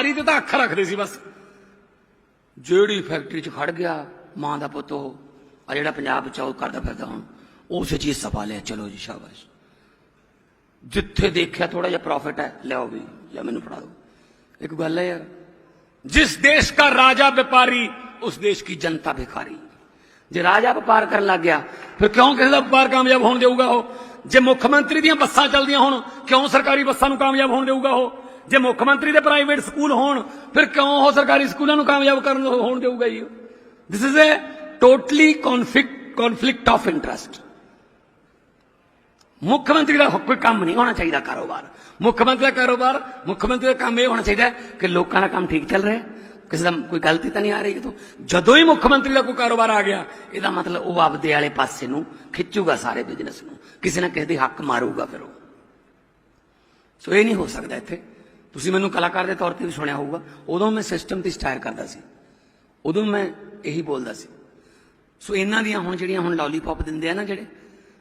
ਪਾਰੀ ਤੇ ਤਾਂ ਅੱਖ ਰੱਖਦੇ ਸੀ ਬਸ। ਜਿਹੜੀ ਫੈਕਟਰੀ 'ਚ ਖੜ ਗਿਆ ਮਾਂ ਦਾ ਪੁੱਤ ਉਹ, ਆ ਜਿਹੜਾ ਪੰਜਾਬ ਚੌਕ ਕਰਦਾ ਫਿਰਦਾ ਹੁਣ। ਉਸੇ ਚੀਜ਼ ਸਪਾ ਲਿਆ। ਚਲੋ ਜੀ, ਸ਼ਾਬਾਸ਼। ਜਿੱਥੇ ਦੇਖਿਆ ਥੋੜਾ ਜਿਹਾ ਪ੍ਰੋਫਿਟ ਹੈ, ਲਿਆਓ ਵੀ, ਜਾਂ ਮੈਨੂੰ ਫੜਾ ਦਿਓ। ਇੱਕ ਗੱਲ ਹੈ ਯਾਰ, ਜਿਸ ਦੇਸ਼ ਦਾ ਰਾਜਾ ਵਪਾਰੀ, ਉਸ ਦੇਸ਼ ਦੀ ਜਨਤਾ ਭਿਖਾਰੀ। ਜੇ ਰਾਜਾ ਵਪਾਰ ਕਰਨ ਲੱਗ ਗਿਆ, ਫਿਰ ਕਿਉਂ ਕਿਸੇ ਦਾ ਵਪਾਰ ਕਾਮਯਾਬ ਹੋਣ ਦੇਊਗਾ ਉਹ? ਜੇ ਮੁੱਖ ਮੰਤਰੀ ਦੀਆਂ ਬੱਸਾਂ ਚੱਲਦੀਆਂ ਹੋਣ, ਕਿਉਂ ਸਰਕਾਰੀ ਬੱਸਾਂ ਨੂੰ ਕਾਮਯਾਬ ਹੋਣ ਦੇਊਗਾ ਉਹ? ਜੇ ਮੁੱਖ ਮੰਤਰੀ ਦੇ ਪ੍ਰਾਈਵੇਟ ਸਕੂਲ ਹੋਣ, ਫਿਰ ਕਿਉਂ ਉਹ ਸਰਕਾਰੀ ਸਕੂਲਾਂ ਨੂੰ ਕਾਮਯਾਬ ਕਰਨ ਹੋਣ ਦੇਊਗਾ ਜੀ? This is a totally conflict conflict of interest ਮੁੱਖ ਮੰਤਰੀ ਦਾ ਕੋਈ ਕੰਮ ਨਹੀਂ ਹੋਣਾ ਚਾਹੀਦਾ ਕਾਰੋਬਾਰ। ਮੁੱਖ ਮੰਤਰੀ ਦਾ ਕਾਰੋਬਾਰ, ਮੁੱਖ ਮੰਤਰੀ ਦਾ ਕੰਮ ਇਹ ਹੋਣਾ ਚਾਹੀਦਾ ਕਿ ਲੋਕਾਂ ਦਾ ਕੰਮ ਠੀਕ ਚੱਲ ਰਿਹਾ। ਕਿਸੇ ਦਾ ਕੋਈ ਗਲਤੀ ਤਾਂ ਨਹੀਂ ਆ ਰਹੀ ਕਿਤੋਂ ਜਦੋਂ ਹੀ ਮੁੱਖ ਮੰਤਰੀ ਦਾ ਕੋਈ ਕਾਰੋਬਾਰ ਆ ਗਿਆ, ਇਹਦਾ ਮਤਲਬ ਉਹ ਆਪਦੇ ਵਾਲੇ ਪਾਸੇ ਨੂੰ ਖਿੱਚੂਗਾ ਸਾਰੇ ਬਿਜ਼ਨਸ ਨੂੰ। ਕਿਸੇ ਨਾ ਕਿਸੇ ਦੇ ਹੱਕ ਮਾਰੂਗਾ ਫਿਰ ਉਹ। ਸੋ ਇਹ ਨਹੀਂ ਹੋ ਸਕਦਾ ਇੱਥੇ। ਤੁਸੀਂ ਮੈਨੂੰ ਕਲਾਕਾਰ ਦੇ ਤੌਰ ਤੇ ਵੀ ਸੁਣਿਆ ਹੋਊਗਾ। ਉਦੋਂ ਮੈਂ ਸਿਸਟਮ ਤੇ ਸਟਾਇਰ ਕਰਦਾ ਸੀ। ਉਦੋਂ ਮੈਂ ਇਹੀ ਬੋਲਦਾ ਸੀ। ਸੋ ਇਹਨਾਂ ਦੀਆਂ ਹੁਣ ਜਿਹੜੀਆਂ ਹੁਣ ਲੋਲੀਪੌਪ ਦਿੰਦੇ ਆ ਨਾ ਜਿਹੜੇ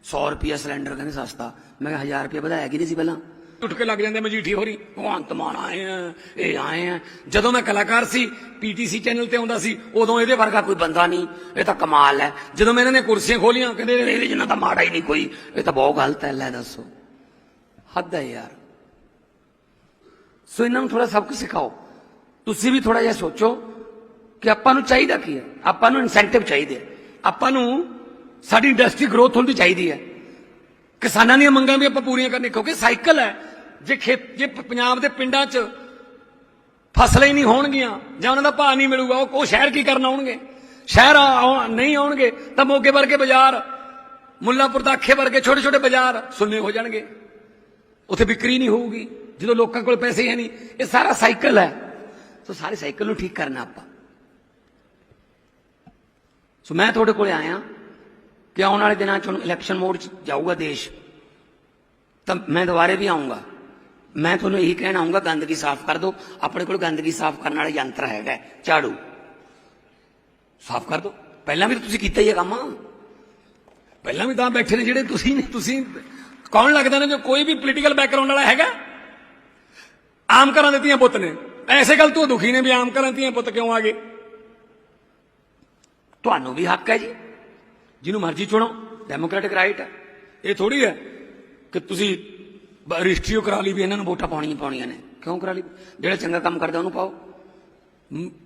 100 ਰੁਪਿਆ ਸਿਲੰਡਰ ਕਹਿੰਦੇ ਸਸਤਾ। ਮੈਂ ਕਿਹਾ 1000 ਰੁਪਿਆ ਵਧਾਇਆ ਕਿ ਨਹੀਂ ਸੀ ਪਹਿਲਾਂ? ਉੱਠ ਕੇ ਲੱਗ ਜਾਂਦੇ ਮਜੀਠੀ ਹੋਰੀ। ਭਗਵੰਤ ਮਾਨ ਆਏ ਆ ਇਹ ਆਏ ਆ। ਜਦੋਂ ਮੈਂ ਕਲਾਕਾਰ ਸੀ ਪੀਟੀਸੀ ਚੈਨਲ ਤੇ ਆਉਂਦਾ ਸੀ ਉਦੋਂ ਇਹਦੇ ਵਰਗਾ ਕੋਈ ਬੰਦਾ ਨਹੀਂ। ਇਹ ਤਾਂ ਕਮਾਲ ਹੈ। ਜਦੋਂ ਮੈਂ ਇਹਨਾਂ ਨੇ ਕੁਰਸੀਆਂ ਖੋਲੀਆਂ ਕਹਿੰਦੇ ਇਹਦੇ ਜਿੰਨਾ ਤਾਂ ਮਾੜਾ ਹੀ ਨਹੀਂ ਕੋਈ। ਇਹ ਤਾਂ ਬਹੁਤ ਗਲਤ ਹੈ ਲੈ ਦੱਸੋ। ਹੱਦ ਹੈ ਯਾਰ। ਸੋ ਇਹਨਾਂ ਨੂੰ ਥੋੜਾ ਸਬਕ ਸਿਖਾਓ। ਤੁਸੀਂ ਵੀ ਥੋੜਾ ਜਿਹਾ ਸੋਚੋ ਕਿ ਆਪਾਂ ਨੂੰ ਚਾਹੀਦਾ ਕੀ ਹੈ? ਆਪਾਂ ਨੂੰ ਇਨਸੈਂਟਿਵ ਚਾਹੀਦੇ ਆ। ਆਪਾਂ ਨੂੰ ਸਾਡੀ ਇੰਡਸਟਰੀ ਗਰੋਥ ਹੋਣੀ ਚਾਹੀਦੀ ਹੈ। ਕਿਸਾਨਾਂ ਦੀਆਂ ਮੰਗਾਂ ਵੀ ਆਪਾਂ ਪੂਰੀਆਂ ਕਰਨੀਆਂ, ਕਿਉਂਕਿ ਸਾਈਕਲ ਹੈ। ਜੇ ਖੇਤ, ਜੇ ਪੰਜਾਬ ਦੇ ਪਿੰਡਾਂ 'ਚ ਫਸਲਾਂ ਹੀ ਨਹੀਂ ਹੋਣਗੀਆਂ, ਜਾਂ ਉਹਨਾਂ ਦਾ ਭਾਅ ਨਹੀਂ ਮਿਲੂਗਾ, ਉਹ ਉਹ ਸ਼ਹਿਰ ਕੀ ਕਰਨ ਆਉਣਗੇ? ਸ਼ਹਿਰ ਆਉ- ਨਹੀਂ ਆਉਣਗੇ, ਤਾਂ ਮੋਗੇ ਵਰਗੇ ਬਾਜ਼ਾਰ, ਮੁੱਲਾਪੁਰ ਦਾਖੇ ਵਰਗੇ ਛੋਟੇ ਛੋਟੇ ਬਾਜ਼ਾਰ ਸੁੰਨੇ ਹੋ ਜਾਣਗੇ। ਉੱਥੇ ਵਿਕਰੀ ਨਹੀਂ ਹੋਊਗੀ। ਜਦੋਂ ਲੋਕਾਂ ਕੋਲ ਪੈਸੇ ਹੈ ਨਹੀਂ, ਇਹ ਸਾਰਾ ਸਾਈਕਲ ਹੈ। ਸੋ ਸਾਰੇ ਸਾਈਕਲ ਨੂੰ ਠੀਕ ਕਰਨਾ ਆਪਾਂ। ਸੋ ਮੈਂ ਤੁਹਾਡੇ ਕੋਲੇ ਆਇਆ ਕਿ ਆਉਣ ਵਾਲੇ ਦਿਨਾਂ 'ਚ ਹੁਣ ਇਲੈਕਸ਼ਨ ਮੋਡ 'ਚ ਜਾਊਗਾ ਦੇਸ਼। ਤਾਂ ਮੈਂ ਦੁਬਾਰੇ ਵੀ ਆਉਂਗਾ ਮੈਂ ਤੁਹਾਨੂੰ ਇਹੀ ਕਹਿਣਾ ਆਉਂਗਾ ਗੰਦਗੀ ਸਾਫ਼ ਕਰ ਦਿਓ। ਆਪਣੇ ਕੋਲ ਗੰਦਗੀ ਸਾਫ਼ ਕਰਨ ਵਾਲਾ ਯੰਤਰ ਹੈਗਾ ਝਾੜੂ। ਸਾਫ਼ ਕਰ ਦਿਓ। ਪਹਿਲਾਂ ਵੀ ਤੁਸੀਂ ਕੀਤਾ ਹੀ ਹੈ ਕੰਮ। ਪਹਿਲਾਂ ਵੀ ਤਾਂ ਬੈਠੇ ਨੇ ਜਿਹੜੇ ਤੁਸੀਂ ਨੇ ਤੁਸੀਂ ਕੌਣ ਲੱਗਦਾ ਨੇ ਜੋ ਕੋਈ ਵੀ ਪੋਲੀਟੀਕਲ ਬੈਕਗ੍ਰਾਉਂਡ ਵਾਲਾ ਹੈਗਾ? ਆਮ ਕਰਾਂ ਦਿੱਤੀਆਂ ਪੁੱਤ ਨੇ। ਐਸੇ ਗੱਲ ਤੋਂ ਦੁਖੀ ਨੇ ਵੀ ਆਮ ਕਰਾਂ ਦਿੱਤੀਆਂ ਪੁੱਤ ਕਿਉਂ ਆ ਗਏ? ਤੁਹਾਨੂੰ ਵੀ ਹੱਕ ਹੈ ਜੀ। ਜਿਹਨੂੰ ਮਰਜ਼ੀ ਚੁਣੋ। ਡੈਮੋਕ੍ਰੈਟਿਕ ਰਾਈਟ ਹੈ ਇਹ ਥੋੜੀ ਹੈ ਕਿ ਤੁਸੀਂ ਰਜਿਸਟਰੀ ਕਰਾ ਲਈ ਵੀ ਇਹਨਾਂ ਨੂੰ ਵੋਟਾਂ ਪਾਉਣੀਆਂ ਪਾਉਣੀਆਂ ਨੇ। ਕਿਉਂ ਕਰਾ ਲਈ? ਜਿਹੜਾ ਚੰਗਾ ਕੰਮ ਕਰਦਾ ਉਹਨੂੰ ਪਾਓ।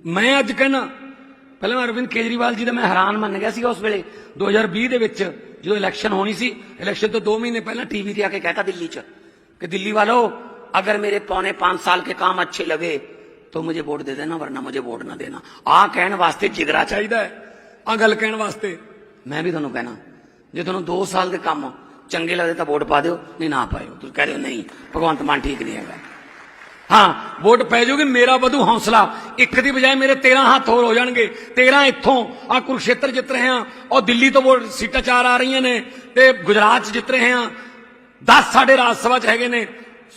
ਮੈਂ ਅੱਜ ਕਹਿੰਦਾ ਪਹਿਲਾਂ ਅਰਵਿੰਦ ਕੇਜਰੀਵਾਲ ਜੀ ਦਾ ਮੈਂ ਹੈਰਾਨ ਮੰਨ ਗਿਆ ਸੀਗਾ ਉਸ ਵੇਲੇ। 2020 ਦੇ ਵਿੱਚ ਜਦੋਂ ਇਲੈਕਸ਼ਨ ਹੋਣੀ ਸੀ ਇਲੈਕਸ਼ਨ ਤੋਂ 2 ਮਹੀਨੇ ਪਹਿਲਾਂ ਟੀਵੀ ਤੇ ਆ ਕੇ ਕਹਿਤਾ ਦਿੱਲੀ 'ਚ ਕਿ ਦਿੱਲੀ ਵਾਲੋ अगर मेरे पौने पांच साल के काम अच्छे लगे तो मुझे वोट दे देना वरना मुझे वोट ना देना आ कहने वास्ते जिगरा चाहिए ਆ ਗੱਲ ਕਹਿਣ ਵਾਸਤੇ ਮੈਂ ਵੀ ਤੁਹਾਨੂੰ ਕਹਿਣਾ ਜੇ ਤੁਹਾਨੂੰ 2 ਸਾਲ ਦੇ ਕੰਮ ਚੰਗੇ ਲੱਗਦੇ ਤਾਂ ਵੋਟ ਪਾ ਦਿਓ ਨਹੀਂ ਨਾ ਪਾਇਓ ਤੁਸੀਂ ਕਹਿ ਰਹੇ ਹੋ ਨਹੀਂ ਭਗਵੰਤ ਮਾਨ ਠੀਕ ਨਹੀਂ ਹੈਗਾ ਹਾਂ ਵੋਟ ਪੈ ਜਾਊਗੀ ਮੇਰਾ ਵਧੂ ਹੌਸਲਾ ਇੱਕ ਦੀ ਬਜਾਏ ਮੇਰੇ 13 ਹੱਥ ਹੋਰ ਹੋ ਜਾਣਗੇ 13 ਇੱਥੋਂ ਆ ਕੁਰਕਸ਼ੇਤਰ ਜਿੱਤ ਰਹੇ ਆ ਔਰ ਦਿੱਲੀ ਤੋਂ ਵੋਟ ਸੀਟਾਂ ਚਾਰ ਆ ਰਹੀਆਂ ਨੇ ਤੇ ਗੁਜਰਾਤ 'ਚ ਜਿੱਤ ਰਹੇ ਆ 10 ਸਾਡੇ ਰਾਜ ਸਭਾ 'ਚ ਹੈਗੇ ਨੇ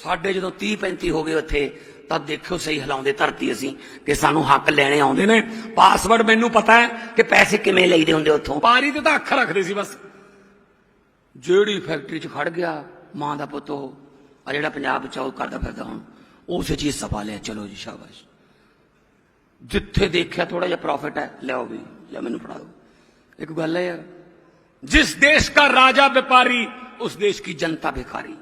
ਸਾਡੇ ਜਦੋਂ 30 35 ਹੋ ਗਏ ਉੱਥੇ ਤਾਂ ਦੇਖਿਓ ਸਹੀ ਹਿਲਾਉਂਦੇ ਧਰਤੀ ਅਸੀਂ ਕਿ ਸਾਨੂੰ ਹੱਕ ਲੈਣੇ ਆਉਂਦੇ ਨੇ। ਪਾਸਵਰਡ ਮੈਨੂੰ ਪਤਾ ਹੈ ਕਿ ਪੈਸੇ ਕਿਵੇਂ ਲਈਦੇ ਹੁੰਦੇ ਉੱਥੋਂ। ਪਾਰੀ ਤੇ ਤਾਂ ਅੱਖ ਰੱਖਦੇ ਸੀ ਬਸ। ਜਿਹੜੀ ਫੈਕਟਰੀ 'ਚ ਖੜ ਗਿਆ ਮਾਂ ਦਾ ਪੁੱਤ ਉਹ ਆ ਜਿਹੜਾ ਪੰਜਾਬ ਚੌਕ ਕਰਦਾ ਫਿਰਦਾ ਹੁਣ। ਉਸੇ ਚੀਜ਼ ਸਪਾ ਲਿਆ ਚਲੋ ਜੀ ਸ਼ਾਬਾਸ਼। ਜਿੱਥੇ ਦੇਖਿਆ ਥੋੜਾ ਜਿਹਾ ਪ੍ਰੋਫਿਟ ਹੈ ਲਿਆਓ ਵੀ ਜਾਂ ਮੈਨੂੰ ਫੜਾ ਦਿਓ। ਇੱਕ ਗੱਲ ਹੈ ਯਾਰ ਜਿਸ ਦੇਸ਼ ਦਾ ਰਾਜਾ ਵਪਾਰੀ ਉਸ ਦੇਸ਼ ਦੀ ਜਨਤਾ ਭਿਖਾਰੀ।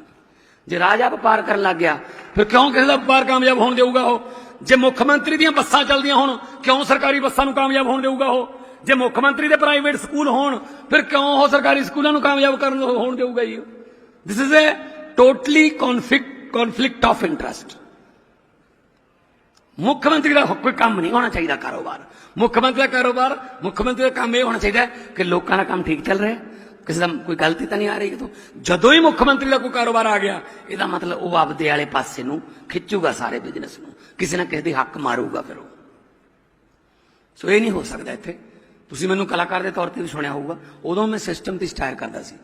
ਜੇ ਰਾਜਾ ਵਪਾਰ ਕਰਨ ਲੱਗ ਗਿਆ, ਫਿਰ ਕਿਉਂ ਕਿਸੇ ਦਾ ਵਪਾਰ ਕਾਮਯਾਬ ਹੋਣ ਦੇਊਗਾ ਉਹ? ਜੇ ਮੁੱਖ ਮੰਤਰੀ ਦੀਆਂ ਬੱਸਾਂ ਚੱਲਦੀਆਂ ਹੋਣ, ਕਿਉਂ ਸਰਕਾਰੀ ਬੱਸਾਂ ਨੂੰ ਕਾਮਯਾਬ ਹੋਣ ਦੇਊਗਾ ਉਹ? ਜੇ ਮੁੱਖ ਮੰਤਰੀ ਦੇ ਪ੍ਰਾਈਵੇਟ ਸਕੂਲ ਹੋਣ, ਫਿਰ ਕਿਉਂ ਉਹ ਸਰਕਾਰੀ ਸਕੂਲਾਂ ਨੂੰ ਕਾਮਯਾਬ ਕਰਨ ਹੋਣ ਦੇਊਗਾ ਜੀ? This is a totally conflict conflict of interest ਮੁੱਖ ਮੰਤਰੀ ਦਾ ਕੋਈ ਕੰਮ ਨਹੀਂ ਹੋਣਾ ਚਾਹੀਦਾ ਕਾਰੋਬਾਰ। ਮੁੱਖ ਮੰਤਰੀ ਦਾ ਕਾਰੋਬਾਰ, ਮੁੱਖ ਮੰਤਰੀ ਦਾ ਕੰਮ ਇਹ ਹੋਣਾ ਚਾਹੀਦਾ ਕਿ ਲੋਕਾਂ ਦਾ ਕੰਮ ਠੀਕ ਚੱਲ ਰਿਹਾ ਹੈ। ਕਿਸੇ ਦਾ ਕੋਈ ਗਲਤੀ ਤਾਂ ਨਹੀਂ ਆ ਰਹੀ ਕਿਤੋਂ? ਜਦੋਂ ਹੀ ਮੁੱਖ ਮੰਤਰੀ ਦਾ ਕੋਈ ਕਾਰੋਬਾਰ ਆ ਗਿਆ, ਇਹਦਾ ਮਤਲਬ ਉਹ ਆਪਦੇ ਵਾਲੇ ਪਾਸੇ ਨੂੰ ਖਿੱਚੂਗਾ ਸਾਰੇ ਬਿਜ਼ਨਸ ਨੂੰ। ਕਿਸੇ ਨਾ ਕਿਸੇ ਦੇ ਹੱਕ ਮਾਰੂਗਾ ਫਿਰ ਉਹ। ਸੋ ਇਹ ਨਹੀਂ ਹੋ ਸਕਦਾ ਇੱਥੇ। ਤੁਸੀਂ ਮੈਨੂੰ ਕਲਾਕਾਰ ਦੇ ਤੌਰ ਤੇ ਵੀ ਸੁਣਿਆ ਹੋਊਗਾ। ਉਦੋਂ ਮੈਂ ਸਿਸਟਮ ਤੇ ਸਟਾਇਰ ਕਰਦਾ ਸੀ।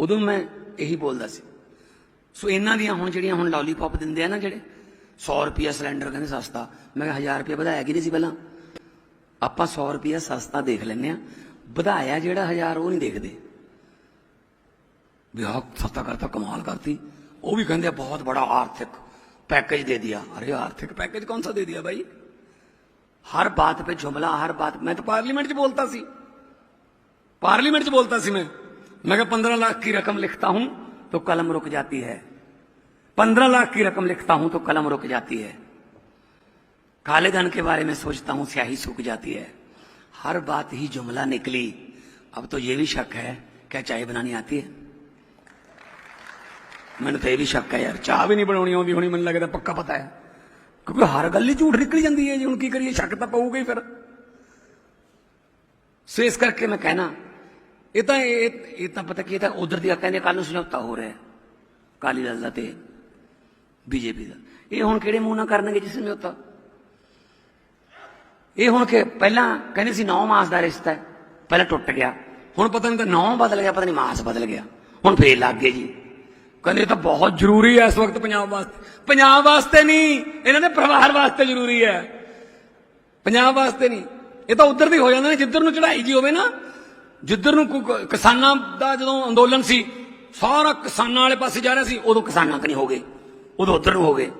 ਉਦੋਂ ਮੈਂ ਇਹੀ ਬੋਲਦਾ ਸੀ। ਸੋ ਇਹਨਾਂ ਦੀਆਂ ਹੁਣ ਜਿਹੜੀਆਂ ਹੁਣ ਲੋਲੀਪੌਪ ਦਿੰਦੇ ਆ ਨਾ ਜਿਹੜੇ 100 ਰੁਪਿਆ ਸਿਲੰਡਰ ਕਹਿੰਦੇ ਸਸਤਾ। ਮੈਂ ਕਿਹਾ 1000 ਰੁਪਿਆ ਵਧਾਇਆ ਕਿ ਨਹੀਂ ਸੀ ਪਹਿਲਾਂ? ਆਪਾਂ 100 ਰੁਪਿਆ ਸਸਤਾ ਦੇਖ ਲੈਂਦੇ ਆ ਵਧਾਇਆ ਜਿਹੜਾ 1000 ਉਹ ਨਹੀਂ ਦੇਖਦੇ। विभाग सत्ताकर्ता कमाल करती। वो भी कहते बहुत बड़ा आर्थिक पैकेज दे दिया। अरे, आर्थिक पैकेज कौन सा दे दिया भाई? हर बात पे जुमला, हर बात मैं तो पार्लियामेंट च बोलता सी। पार्लियामेंट च बोलता सी मैं। मैं क्या पंद्रह लाख की रकम लिखता हूँ तो कलम रुक जाती है। पंद्रह लाख की रकम लिखता हूँ तो कलम रुक जाती है। काले धन के बारे में सोचता हूँ, स्याही सूख जाती है। हर बात ही जुमला निकली। अब तो ये भी शक है, क्या चाय बनानी आती है? ਮੈਨੂੰ ਤਾਂ ਇਹ ਵੀ ਸ਼ੱਕ ਹੈ ਯਾਰ, ਚਾਹ ਵੀ ਨਹੀਂ ਬਣਾਉਣੀ ਆਉਂਦੀ ਹੋਣੀ, ਮੈਨੂੰ ਲੱਗਦਾ ਪੱਕਾ ਪਤਾ ਹੈ। ਕਿਉਂਕਿ ਹਰ ਗੱਲ ਹੀ ਝੂਠ ਨਿਕਲ ਜਾਂਦੀ ਹੈ ਜੀ, ਹੁਣ ਕੀ ਕਰੀਏ, ਸ਼ੱਕ ਤਾਂ ਪਊਗਾ ਹੀ ਫਿਰ। ਸੋ ਇਸ ਕਰਕੇ ਮੈਂ ਕਹਿਣਾ, ਇਹ ਤਾਂ ਇਹ ਇਹ ਤਾਂ ਪਤਾ ਕੀ ਇਹ ਤਾਂ ਉਧਰ ਦੀ ਕਹਿੰਦੇ ਕੱਲ ਨੂੰ ਸਮਝੌਤਾ ਹੋ ਰਿਹਾ ਹੈ ਕਾਲੀ ਦਲ ਦਾ ਤੇ ਬੀਜੇਪੀ ਦਾ। ਇਹ ਹੁਣ ਕਿਹੜੇ ਮੂੰਹ ਨਾਲ ਕਰਨਗੇ ਜੀ ਸਮਝੌਤਾ? ਇਹ ਹੁਣ ਕਿ ਪਹਿਲਾਂ ਕਹਿੰਦੇ ਸੀ 9 ਮਾਸ ਦਾ ਰਿਸ਼ਤਾ ਪਹਿਲਾਂ ਟੁੱਟ ਗਿਆ, ਹੁਣ ਪਤਾ ਨਹੀਂ ਤਾਂ 9 ਬਦਲ ਗਿਆ, ਪਤਾ ਨਹੀਂ ਮਾਸ ਬਦਲ ਗਿਆ, ਹੁਣ ਫੇਰ ਲੱਗ ਗਏ ਜੀ। ਕਹਿੰਦੇ ਇਹ ਤਾਂ ਬਹੁਤ ਜ਼ਰੂਰੀ ਹੈ ਇਸ ਵਕਤ ਪੰਜਾਬ ਵਾਸਤੇ। ਪੰਜਾਬ ਵਾਸਤੇ ਨਹੀਂ, ਇਹਨਾਂ ਦੇ ਪਰਿਵਾਰ ਵਾਸਤੇ ਜ਼ਰੂਰੀ ਹੈ। ਪੰਜਾਬ ਵਾਸਤੇ ਨਹੀਂ। ਇਹ ਤਾਂ ਉਧਰ ਵੀ ਹੋ ਜਾਂਦਾ ਨੇ, ਜਿੱਧਰ ਨੂੰ ਚੜ੍ਹਾਈ ਜੀ ਹੋਵੇ ਨਾ, ਜਿੱਧਰ ਨੂੰ ਕਿਸਾਨਾਂ ਦਾ ਜਦੋਂ ਅੰਦੋਲਨ ਸੀ, ਸਾਰਾ ਕਿਸਾਨਾਂ ਵਾਲੇ ਪਾਸੇ ਜਾ ਰਿਹਾ ਸੀ, ਉਦੋਂ ਕਿਸਾਨਾਂ ਕਨੀ ਹੋ ਗਏ। ਉਦੋਂ ਉਧਰ ਨੂੰ ਹੋ ਗਏ।